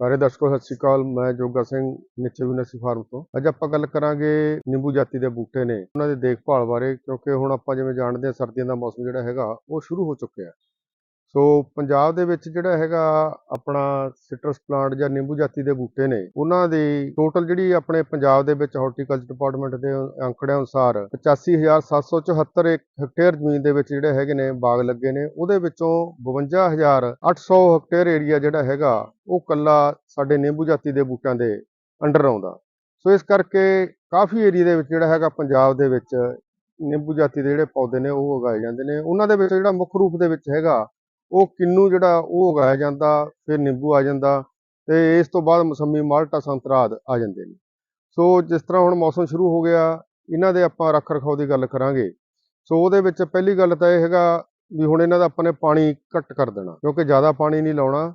ਸਾਰੇ ਦਰਸ਼ਕੋ, ਸਤਿ ਸ਼੍ਰੀ ਅਕਾਲ। ਮੈਂ ਜੋਗਾ ਸਿੰਘ, ਨਿੱਚੇ ਯੂਨੀਵਰਸਿਟੀ ਫਾਰਮ ਤੋਂ। ਅੱਜ ਆਪਾਂ ਗੱਲ ਕਰਾਂਗੇ ਨਿੰਬੂ ਜਾਤੀ ਦੇ ਬੂਟੇ ਨੇ। ਉਹਨਾਂ ਦੀ ਦੇਖਭਾਲ ਬਾਰੇ, ਕਿਉਂਕਿ ਹੁਣ ਆਪਾਂ ਜਿਵੇਂ ਜਾਣਦੇ ਹਾਂ ਸਰਦੀਆਂ ਦਾ ਮੌਸਮ ਜਿਹੜਾ ਹੈਗਾ, ਉਹ ਸ਼ੁਰੂ ਹੋ ਚੁੱਕਿਆ ਸੋ ਪੰਜਾਬ ਦੇ ਵਿੱਚ ਜਿਹੜਾ ਹੈਗਾ ਆਪਣਾ ਸਿਟਰਸ ਪਲਾਂਟ ਜਾਂ ਨਿੰਬੂ ਜਾਤੀ ਦੇ ਬੂਟੇ ਨੇ, ਉਹਨਾਂ ਦੀ ਟੋਟਲ ਜਿਹੜੀ ਆਪਣੇ ਪੰਜਾਬ ਦੇ ਵਿੱਚ ਹਾਰਟੀਕਲਚਰ ਡਿਪਾਰਟਮੈਂਟ ਦੇ ਅੰਕੜਿਆਂ ਅਨੁਸਾਰ 85774 ਏਕ- ਹੈਕਟੇਅਰ ਜ਼ਮੀਨ ਦੇ ਵਿੱਚ ਜਿਹੜੇ ਹੈਗੇ ਨੇ ਬਾਗ ਲੱਗੇ ਨੇ, ਉਹਦੇ ਵਿੱਚੋਂ 52800 ਹੈਕਟੇਅਰ ਏਰੀਆ ਜਿਹੜਾ ਹੈਗਾ, ਉਹ ਕੱਲਾ ਸਾਡੇ ਨਿੰਬੂ ਜਾਤੀ ਦੇ ਬੂਟਿਆਂ ਦੇ ਅੰਡਰ ਆਉਂਦਾ। ਸੋ ਇਸ ਕਰਕੇ ਕਾਫੀ ਏਰੀਆ ਦੇ ਵਿੱਚ ਜਿਹੜਾ ਹੈਗਾ ਪੰਜਾਬ ਦੇ ਵਿੱਚ ਨਿੰਬੂ ਜਾਤੀ ਦੇ ਜਿਹੜੇ ਪੌਦੇ ਨੇ, ਉਹ ਉਗਾਏ ਜਾਂਦੇ ਨੇ। ਉਹਨਾਂ ਦੇ ਵਿੱਚ ਜਿਹੜਾ ਮੁੱਖ ਰੂਪ ਦੇ ਵਿੱਚ ਹੈਗਾ ਉਹ ਕਿੰਨੂ ਜਿਹੜਾ ਉਹ ਉਗਾਇਆ ਜਾਂਦਾ, ਫਿਰ ਨਿੰਬੂ ਆ ਜਾਂਦਾ ਤੇ ਇਸ ਤੋਂ ਬਾਅਦ ਮੌਸਮੀ ਮਾਲਟਾ ਸੰਤਰਾ ਆ ਜਾਂਦੇ ਨੇ। ਸੋ ਜਿਸ ਤਰ੍ਹਾਂ ਹੁਣ ਮੌਸਮ ਸ਼ੁਰੂ ਹੋ ਗਿਆ, ਇਹਨਾਂ ਦੇ ਆਪਾਂ ਰੱਖ ਰਖਾਓ ਦੀ ਗੱਲ ਕਰਾਂਗੇ। ਸੋ ਉਹਦੇ ਵਿੱਚ ਪਹਿਲੀ ਗੱਲ ਤਾਂ ਇਹ ਹੈਗਾ ਵੀ ਹੁਣ ਇਹਨਾਂ ਦਾ ਆਪਾਂ ਨੇ ਪਾਣੀ ਘੱਟ ਕਰ ਦੇਣਾ, ਕਿਉਂਕਿ ਜ਼ਿਆਦਾ ਪਾਣੀ ਨਹੀਂ ਲਾਉਣਾ।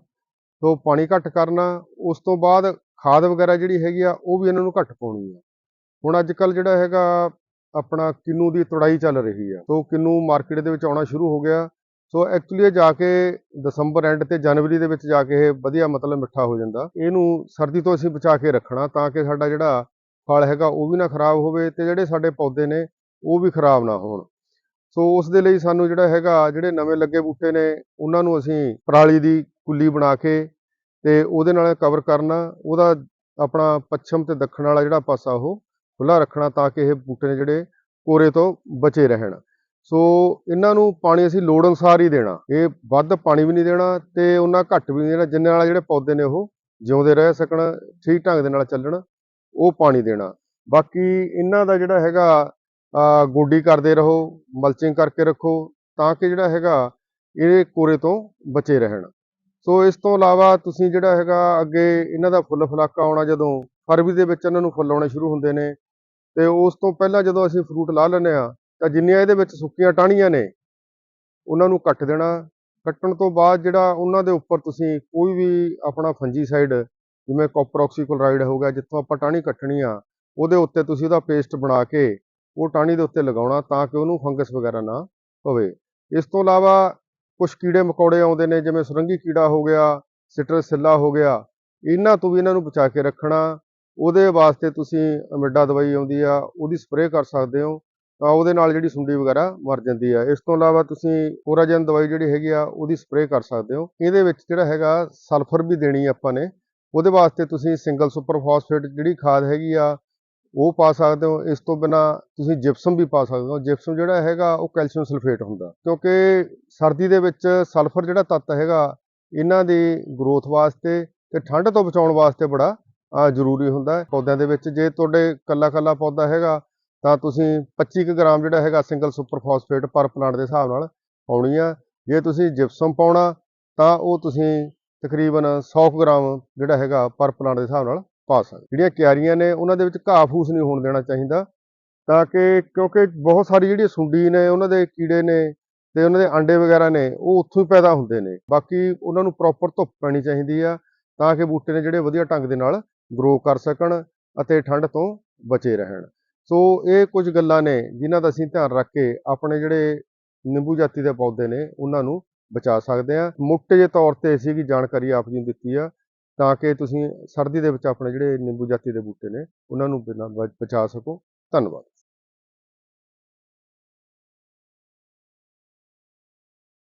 ਸੋ ਪਾਣੀ ਘੱਟ ਕਰਨਾ, ਉਸ ਤੋਂ ਬਾਅਦ ਖਾਦ ਵਗੈਰਾ ਜਿਹੜੀ ਹੈਗੀ ਆ, ਉਹ ਵੀ ਇਹਨਾਂ ਨੂੰ ਘੱਟ ਪਾਉਣੀ ਆ। ਹੁਣ ਅੱਜ ਕੱਲ ਜਿਹੜਾ ਹੈਗਾ ਆਪਣਾ ਕਿੰਨੂ ਦੀ ਤੁੜਾਈ ਚੱਲ ਰਹੀ ਆ। ਸੋ ਕਿੰਨੂ ਮਾਰਕੀਟ ਦੇ ਵਿੱਚ ਆਉਣਾ ਸ਼ੁਰੂ ਹੋ ਗਿਆ। ਸੋ ਐਕਚੁਅਲੀ ਇਹ ਜਾ ਕੇ ਦਸੰਬਰ ਐਂਡ ਤੇ ਜਨਵਰੀ ਦੇ ਵਿੱਚ ਜਾ ਕੇ ਇਹ ਵਧੀਆ ਮਤਲਬ ਮਿੱਠਾ ਹੋ ਜਾਂਦਾ। ਇਹਨੂੰ ਸਰਦੀ ਤੋਂ ਅਸੀਂ ਬਚਾ ਕੇ ਰੱਖਣਾ ਤਾਂ ਕਿ ਸਾਡਾ ਜਿਹੜਾ ਫਲ ਹੈਗਾ ਉਹ ਵੀ ਨਾ ਖਰਾਬ ਹੋਵੇ ਤੇ ਜਿਹੜੇ ਸਾਡੇ ਪੌਦੇ ਨੇ ਉਹ ਵੀ ਖਰਾਬ ਨਾ ਹੋਣ। ਸੋ ਉਸ ਦੇ ਲਈ ਸਾਨੂੰ ਜਿਹੜਾ ਹੈਗਾ, ਜਿਹੜੇ ਨਵੇਂ ਲੱਗੇ ਬੂਟੇ ਨੇ, ਉਹਨਾਂ ਨੂੰ ਅਸੀਂ ਪਰਾਲੀ ਦੀ ਕੁੱਲੀ ਬਣਾ ਕੇ ਤੇ ਉਹਦੇ ਨਾਲ ਕਵਰ ਕਰਨਾ, ਉਹਦਾ ਆਪਣਾ ਪੱਛਮ ਤੇ ਦੱਖਣ ਵਾਲਾ ਜਿਹੜਾ ਪਾਸਾ ਉਹ ਖੁੱਲਾ ਰੱਖਣਾ ਤਾਂ ਕਿ ਇਹ ਬੂਟੇ ਨੇ ਜਿਹੜੇ ਕੋਰੇ ਤੋਂ ਬਚੇ ਰਹਿਣ। ਸੋ ਇਹਨਾਂ ਨੂੰ ਪਾਣੀ ਅਸੀਂ ਲੋੜ ਅਨੁਸਾਰ ਹੀ ਦੇਣਾ। ਇਹ ਵੱਧ ਪਾਣੀ ਵੀ ਨਹੀਂ ਦੇਣਾ ਤੇ ਉਹਨਾਂ ਘੱਟ ਵੀ ਨਹੀਂ ਦੇਣਾ, ਜਿੰਨੇ ਨਾਲ ਜਿਹੜੇ ਪੌਦੇ ਨੇ ਉਹ ਜਿਉਂਦੇ ਰਹਿ ਸਕਣ, ਠੀਕ ਢੰਗ ਦੇ ਨਾਲ ਚੱਲਣ, ਉਹ ਪਾਣੀ ਦੇਣਾ। ਬਾਕੀ ਇਹਨਾਂ ਦਾ ਜਿਹੜਾ ਹੈਗਾ ਗੋਡੀ ਕਰਦੇ ਰਹੋ, ਮਲਚਿੰਗ ਕਰਕੇ ਰੱਖੋ, ਤਾਂ ਕਿ ਜਿਹੜਾ ਹੈਗਾ, ਇਹ ਕੋਰੇ ਤੋਂ ਬਚੇ ਰਹਿਣ। ਸੋ ਇਸ ਤੋਂ ਇਲਾਵਾ ਤੁਸੀਂ ਜਿਹੜਾ ਹੈਗਾ, ਅੱਗੇ ਇਹਨਾਂ ਦਾ ਫੁੱਲ ਫਲਾਕਾ ਆਉਣਾ ਜਦੋਂ ਫਰਵਰੀ ਦੇ ਵਿੱਚ ਇਹਨਾਂ ਨੂੰ ਫੁੱਲ ਆਉਣੇ ਸ਼ੁਰੂ ਹੁੰਦੇ ਨੇ, ਤੇ ਉਸ ਤੋਂ ਪਹਿਲਾਂ ਜਦੋਂ ਅਸੀਂ ਫਰੂਟ ਲਾ ਲੈਂਦੇ ਆ ਤਾਂ ਜਿੰਨੀਆਂ ਇਹਦੇ ਵਿੱਚ ਸੁੱਕੀਆਂ ਟਾਹਣੀਆਂ ਨੇ, ਉਹਨਾਂ ਨੂੰ ਕੱਟ ਦੇਣਾ। ਕੱਟਣ ਤੋਂ ਬਾਅਦ ਜਿਹੜਾ ਉਹਨਾਂ ਦੇ ਉੱਪਰ ਤੁਸੀਂ ਕੋਈ ਵੀ ਆਪਣਾ ਫੰਜੀਸਾਈਡ ਜਿਵੇਂ ਕਾਪਰ ਹੋ ਗਿਆ, ਜਿੱਥੋਂ ਆਪਾਂ ਟਾਹਣੀ ਕੱਟਣੀ ਆ, ਉਹਦੇ ਉੱਤੇ ਤੁਸੀਂ ਉਹਦਾ ਪੇਸਟ ਬਣਾ ਕੇ ਉਹ ਟਾਹਣੀ ਦੇ ਉੱਤੇ ਲਗਾਉਣਾ ਤਾਂ ਕਿ ਉਹਨੂੰ ਫੰਗਸ ਵਗੈਰਾ ਨਾ ਹੋਵੇ ਇਸ ਤੋਂ ਇਲਾਵਾ ਕੁਝ ਕੀੜੇ ਮਕੌੜੇ ਆਉਂਦੇ ਨੇ, ਜਿਵੇਂ ਸੁਰੰਗੀ ਕੀੜਾ ਹੋ ਗਿਆ, ਸਿਟਰਸ ਸਿੱਲਾ ਹੋ ਗਿਆ, ਇਹਨਾਂ ਤੋਂ ਵੀ ਇਹਨਾਂ ਨੂੰ ਬਚਾ ਕੇ ਰੱਖਣਾ। ਉਹਦੇ ਵਾਸਤੇ ਤੁਸੀਂ ਅਮਿਡਾ ਦਵਾਈ ਆਉਂਦੀ ਆ, ਉਹਦੀ ਸਪਰੇਅ ਕਰ ਸਕਦੇ ਹੋ। ਤਾਂ ਉਹਦੇ ਨਾਲ ਜਿਹੜੀ ਸੁੰਡੀ ਵਗੈਰਾ ਮਰ ਜਾਂਦੀ ਆ। ਇਸ ਤੋਂ ਇਲਾਵਾ ਤੁਸੀਂ ਕੋਰਾਜਨ ਦਵਾਈ ਜਿਹੜੀ ਹੈਗੀ ਆ, ਉਹਦੀ ਸਪਰੇਅ ਕਰ ਸਕਦੇ ਹੋ। ਇਹਦੇ ਵਿੱਚ ਜਿਹੜਾ ਹੈਗਾ ਸਲਫਰ ਵੀ ਦੇਣੀ ਆਪਾਂ ਨੇ। ਉਹਦੇ ਵਾਸਤੇ ਤੁਸੀਂ ਸਿੰਗਲ ਸੁਪਰ ਫਾਸਫੇਟ ਜਿਹੜੀ ਖਾਦ ਹੈਗੀ ਆ, ਉਹ ਪਾ ਸਕਦੇ ਹੋ। ਇਸ ਤੋਂ ਬਿਨਾ ਤੁਸੀਂ ਜਿਪਸਮ ਵੀ ਪਾ ਸਕਦੇ ਹੋ। ਜਿਪਸਮ ਜਿਹੜਾ ਹੈਗਾ, ਉਹ ਕੈਲਸ਼ੀਅਮ ਸਲਫੇਟ ਹੁੰਦਾ। ਕਿਉਂਕਿ ਸਰਦੀ ਦੇ ਵਿੱਚ ਸਲਫਰ ਜਿਹੜਾ ਤੱਤ ਹੈਗਾ, ਇਹਨਾਂ ਦੀ ਗਰੋਥ ਵਾਸਤੇ ਤੇ ਠੰਡ ਤੋਂ ਬਚਾਉਣ ਵਾਸਤੇ ਬੜਾ ਜ਼ਰੂਰੀ ਹੁੰਦਾ। ਪੌਦਿਆਂ ਦੇ ਵਿੱਚ ਜੇ ਤੁਹਾਡੇ ਕੱਲਾ ਕੱਲਾ ਪੌਦਾ ਹੈਗਾ ਤਾਂ ਤੁਸੀਂ 25 ਕੁ ਗ੍ਰਾਮ ਜਿਹੜਾ ਹੈਗਾ ਸਿੰਗਲ ਸੁਪਰ ਫਾਸਫੇਟ ਪਰ ਪਲਾਂਟ ਦੇ ਹਿਸਾਬ ਨਾਲ ਪਾਉਣੀ ਆ। ਜੇ ਤੁਸੀਂ ਜਿਪਸਮ ਪਾਉਣਾ, ਤਾਂ ਉਹ ਤੁਸੀਂ ਤਕਰੀਬਨ 100 ਕੁ ਗ੍ਰਾਮ ਜਿਹੜਾ ਹੈਗਾ ਪਰ ਪਲਾਂਟ ਦੇ ਹਿਸਾਬ ਨਾਲ ਪਾ ਸਕਦੇ ਜਿਹੜੀਆਂ ਕਿਆਰੀਆਂ ਨੇ, ਉਹਨਾਂ ਦੇ ਵਿੱਚ ਘਾਹ ਫੂਸ ਨਹੀਂ ਹੋਣ ਦੇਣਾ ਚਾਹੀਦਾ। ਤਾਂ ਕਿ ਕਿਉਂਕਿ ਬਹੁਤ ਸਾਰੀ ਜਿਹੜੀ ਸੁੰਡੀ ਨੇ, ਉਹਨਾਂ ਦੇ ਕੀੜੇ ਨੇ ਤੇ ਉਹਨਾਂ ਦੇ ਆਂਡੇ ਵਗੈਰਾ ਨੇ, ਉਹ ਉੱਥੋਂ ਹੀ ਪੈਦਾ ਹੁੰਦੇ ਨੇ। ਬਾਕੀ ਉਹਨਾਂ ਨੂੰ ਪ੍ਰੋਪਰ ਧੁੱਪ ਪੈਣੀ ਚਾਹੀਦੀ ਆ, ਤਾਂ ਕਿ ਬੂਟੇ ਨੇ ਜਿਹੜੇ ਵਧੀਆ ਢੰਗ ਦੇ ਨਾਲ ਗਰੋ ਕਰ ਸਕਣ ਅਤੇ ਠੰਡ ਤੋਂ ਬਚੇ ਰਹਿਣ। ਸੋ ਇਹ ਕੁਝ ਗੱਲਾਂ ਨੇ ਜਿਨ੍ਹਾਂ ਦਾ ਅਸੀਂ ਧਿਆਨ ਰੱਖ ਕੇ ਆਪਣੇ ਜਿਹੜੇ ਨਿੰਬੂ ਜਾਤੀ ਦੇ ਪੌਦੇ ਨੇ, ਉਹਨਾਂ ਨੂੰ ਬਚਾ ਸਕਦੇ ਆ ਮੋਟੇ ਜਿਹੇ ਤੌਰ ਤੇ ਅਸੀਂ ਵੀ ਜਾਣਕਾਰੀ ਆਪ ਜੀ ਨੂੰ ਦਿੱਤੀ ਆ, ਤਾਂ ਕਿ ਤੁਸੀਂ ਸਰਦੀ ਦੇ ਵਿੱਚ ਆਪਣੇ ਜਿਹੜੇ ਨਿੰਬੂ ਜਾਤੀ ਦੇ ਬੂਟੇ ਨੇ, ਉਹਨਾਂ ਨੂੰ ਬਿਨਾਂ ਬ- ਬਚਾ ਸਕੋ। ਧੰਨਵਾਦ।